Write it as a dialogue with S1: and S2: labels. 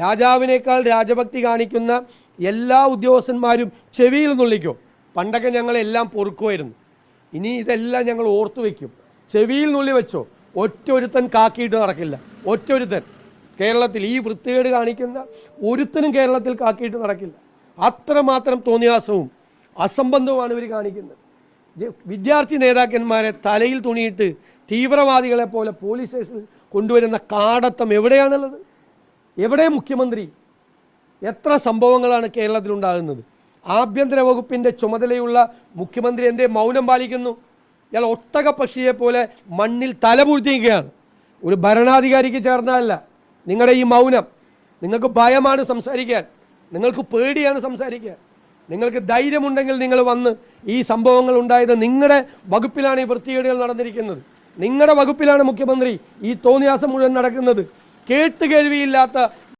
S1: രാജാവിനേക്കാൾ രാജഭക്തി കാണിക്കുന്ന എല്ലാ ഉദ്യോഗസ്ഥന്മാരും ചെവിയിൽ നുള്ളിക്കും. പണ്ടൊക്കെ ഞങ്ങളെല്ലാം പൊറുക്കുമായിരുന്നു. ഇനി ഇതെല്ലാം ഞങ്ങൾ ഓർത്തു വയ്ക്കും ചെവിയിൽ നുള്ളി വെച്ചോ. ഒറ്റൊരുത്തൻ കാക്കിയിട്ട് നടക്കില്ല. ഒറ്റൊരുത്തൻ. കേരളത്തിൽ ഈ വൃത്തികേട് കാണിക്കുന്ന ഒരുത്തനും കേരളത്തിൽ കാക്കിയിട്ട് നടക്കില്ല. അത്രമാത്രം തോന്നിയാസവും അസംബന്ധവുമാണ് ഇവർ കാണിക്കുന്നത്. വിദ്യാർത്ഥി നേതാക്കന്മാരെ തലയിൽ തുണിയിട്ട് തീവ്രവാദികളെ പോലെ പോലീസ് സ്റ്റേഷനിൽ കൊണ്ടുവരുന്ന കാടത്തം എവിടെയാണുള്ളത്? എവിടെ മുഖ്യമന്ത്രി? എത്ര സംഭവങ്ങളാണ് കേരളത്തിലുണ്ടാകുന്നത്? ആഭ്യന്തര വകുപ്പിന്റെ ചുമതലയുള്ള മുഖ്യമന്ത്രി എന്റെ മൗനം പാലിക്കുന്നു? ഇയാൾ ഒട്ടക പക്ഷിയെ പോലെ മണ്ണിൽ തലപൂഴ്ത്തിയിരിക്കുകയാണ് ഒരു ഭരണാധികാരിക്ക് ചേർന്നതല്ല. നിങ്ങളുടെ ഈ മൗനം. നിങ്ങൾക്ക് ഭയമാണ് സംസാരിക്കാൻ. നിങ്ങൾക്ക് പേടിയാണ് സംസാരിക്കാൻ. നിങ്ങൾക്ക് ധൈര്യമുണ്ടെങ്കിൽ നിങ്ങൾ വന്ന് ഈ സംഭവങ്ങൾ ഉണ്ടായത് നിങ്ങളുടെ വകുപ്പിലാണ് ഈ വൃത്തികേടുകൾ നടന്നിരിക്കുന്നത്. നിങ്ങളുടെ വകുപ്പിലാണ് മുഖ്യമന്ത്രി ഈ തോന്നിയാസം മുഴുവൻ നടക്കുന്നത്. കേട്ടുകേൾവിയില്ലാത്ത